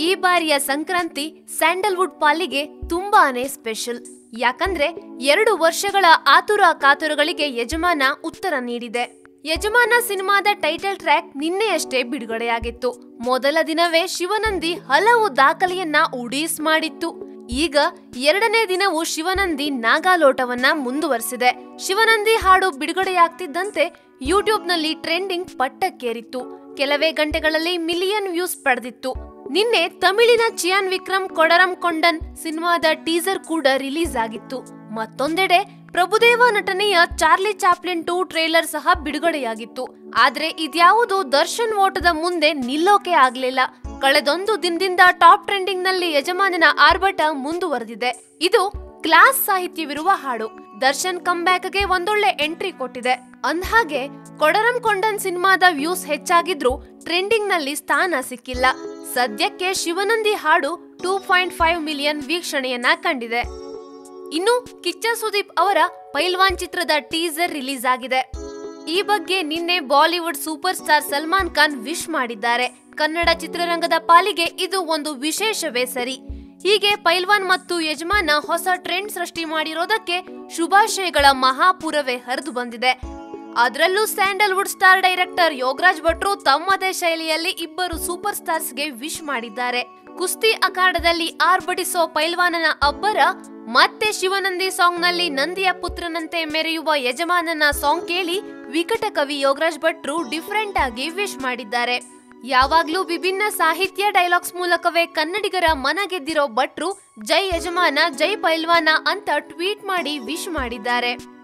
ಈ ಬಾರಿಯ ಸಂಕ್ರಾಂತಿ ಸ್ಯಾಂಡಲ್ವುಡ್ ಪಾಲಿಗೆ ತುಂಬಾನೇ ಸ್ಪೆಷಲ್. ಯಾಕಂದ್ರೆ ಎರಡು ವರ್ಷಗಳ ಆತುರ ಕಾತುರಗಳಿಗೆ ಯಜಮಾನ ಉತ್ತರ ನೀಡಿದೆ. ಯಜಮಾನ ಸಿನಿಮಾದ ಟೈಟಲ್ ಟ್ರ್ಯಾಕ್ ನಿನ್ನೆಯಷ್ಟೇ ಬಿಡುಗಡೆಯಾಗಿತ್ತು. ಮೊದಲ ದಿನವೇ ಶಿವನಂದಿ ಹಲವು ದಾಖಲೆಯನ್ನ ಉಡೀಸ್ ಮಾಡಿತ್ತು. ಈಗ ಎರಡನೇ ದಿನವೂ ಶಿವನಂದಿ ನಾಗಾಲೋಟವನ್ನ ಮುಂದುವರೆಸಿದೆ. ಶಿವನಂದಿ ಹಾಡು ಬಿಡುಗಡೆಯಾಗ್ತಿದ್ದಂತೆ ಯೂಟ್ಯೂಬ್ನಲ್ಲಿ ಟ್ರೆಂಡಿಂಗ್ ಪಟ್ಟಕ್ಕೇರಿತ್ತು. ಕೆಲವೇ ಗಂಟೆಗಳಲ್ಲಿ ಮಿಲಿಯನ್ ವ್ಯೂಸ್ ಪಡೆದಿತ್ತು. ನಿನ್ನೆ ತಮಿಳಿನ ಚಿಯಾನ್ ವಿಕ್ರಮ್ ಕೊಡರಂ ಕೊಂಡನ್ ಸಿನಿಮಾದ ಟೀಸರ್ ಕೂಡ ರಿಲೀಸ್ ಆಗಿತ್ತು. ಮತ್ತೊಂದೆಡೆ ಪ್ರಭುದೇವ ನಟನೆಯ ಚಾರ್ಲಿ ಚಾಪ್ಲಿನ್ ಟೂ ಟ್ರೇಲರ್ ಸಹ ಬಿಡುಗಡೆಯಾಗಿತ್ತು. ಆದ್ರೆ ಇದ್ಯಾವುದು ದರ್ಶನ್ ಓಟದ ಮುಂದೆ ನಿಲ್ಲೋಕೆ ಆಗ್ಲಿಲ್ಲ. ಕಳೆದೊಂದು ದಿನದಿಂದ ಟಾಪ್ ಟ್ರೆಂಡಿಂಗ್ನಲ್ಲಿ ಯಜಮಾನನ ಆರ್ಭಟ ಮುಂದುವರೆದಿದೆ. ಇದು ಕ್ಲಾಸ್ ಸಾಹಿತ್ಯವಿರುವ ಹಾಡು. ದರ್ಶನ್ ಕಂಬ್ಯಾಕ್ಗೆ ಒಂದೊಳ್ಳೆ ಎಂಟ್ರಿ ಕೊಟ್ಟಿದೆ. ಅಂದ್ಹಾಗೆ ಕೊಡರಂ ಕೊಂಡನ್ ಸಿನಿಮಾದ ವ್ಯೂಸ್ ಹೆಚ್ಚಾಗಿದ್ರು ಟ್ರೆಂಡಿಂಗ್ನಲ್ಲಿ ಸ್ಥಾನ ಸಿಕ್ಕಿಲ್ಲ. ಸದ್ಯಕ್ಕೆ ಶಿವನಂದಿ ಹಾಡು ಟೂ ಪಾಯಿಂಟ್ ಫೈವ್ ಮಿಲಿಯನ್ ವೀಕ್ಷಣೆಯನ್ನ ಕಂಡಿದೆ. ಇನ್ನು ಕಿಚ್ಚ ಸುದೀಪ್ ಅವರ ಪೈಲ್ವಾನ್ ಚಿತ್ರದ ಟೀಸರ್ ರಿಲೀಸ್ ಆಗಿದೆ. ಈ ಬಗ್ಗೆ ನಿನ್ನೆ Bollywood super star Salman Khan wish ಮಾಡಿದ್ದಾರೆ. ಕನ್ನಡ ಚಿತ್ರರಂಗದ ಪಾಲಿಗೆ ಇದು ಒಂದು ವಿಶೇಷವೇ ಸರಿ. ಹೀಗೆ ಪೈಲ್ವಾನ್ ಮತ್ತು ಯಜಮಾನ ಹೊಸ ಟ್ರೆಂಡ್ ಸೃಷ್ಟಿ ಮಾಡಿರೋದಕ್ಕೆ ಶುಭಾಶಯಗಳ ಮಹಾಪುರವೇ ಹರಿದು ಬಂದಿದೆ. ಅದರಲ್ಲೂ ಸ್ಯಾಂಡಲ್ವುಡ್ ಸ್ಟಾರ್ ಡೈರೆಕ್ಟರ್ ಯೋಗರಾಜ್ ಭಟ್ರು ತಮ್ಮದೇ ಶೈಲಿಯಲ್ಲಿ ಇಬ್ಬರು ಸೂಪರ್ ಸ್ಟಾರ್ಸ್ಗೆ ವಿಶ್ ಮಾಡಿದ್ದಾರೆ. ಕುಸ್ತಿ ಅಖಾಡದಲ್ಲಿ ಆರ್ಭಟಿಸೋ ಪೈಲ್ವಾನನ ಅಬ್ಬರ, ಮತ್ತೆ ಶಿವನಂದಿ ಸಾಂಗ್ನಲ್ಲಿ ನಂದಿಯ ಪುತ್ರನಂತೆ ಮೆರೆಯುವ ಯಜಮಾನನ ಸಾಂಗ್ ಕೇಳಿ ವಿಕಟ ಕವಿ ಯೋಗರಾಜ್ ಭಟ್ರು ಡಿಫ್ರೆಂಟ್ ಆಗಿ ವಿಶ್ ಮಾಡಿದ್ದಾರೆ. ಯಾವಾಗ್ಲೂ ವಿಭಿನ್ನ ಸಾಹಿತ್ಯ ಡೈಲಾಗ್ಸ್ ಮೂಲಕವೇ ಕನ್ನಡಿಗರ ಮನ ಗೆದ್ದಿರೋ ಭಟ್ರು, ಜೈ ಯಜಮಾನ, ಜೈ ಪೈಲ್ವಾನ ಅಂತ ಟ್ವೀಟ್ ಮಾಡಿ ವಿಶ್ ಮಾಡಿದ್ದಾರೆ.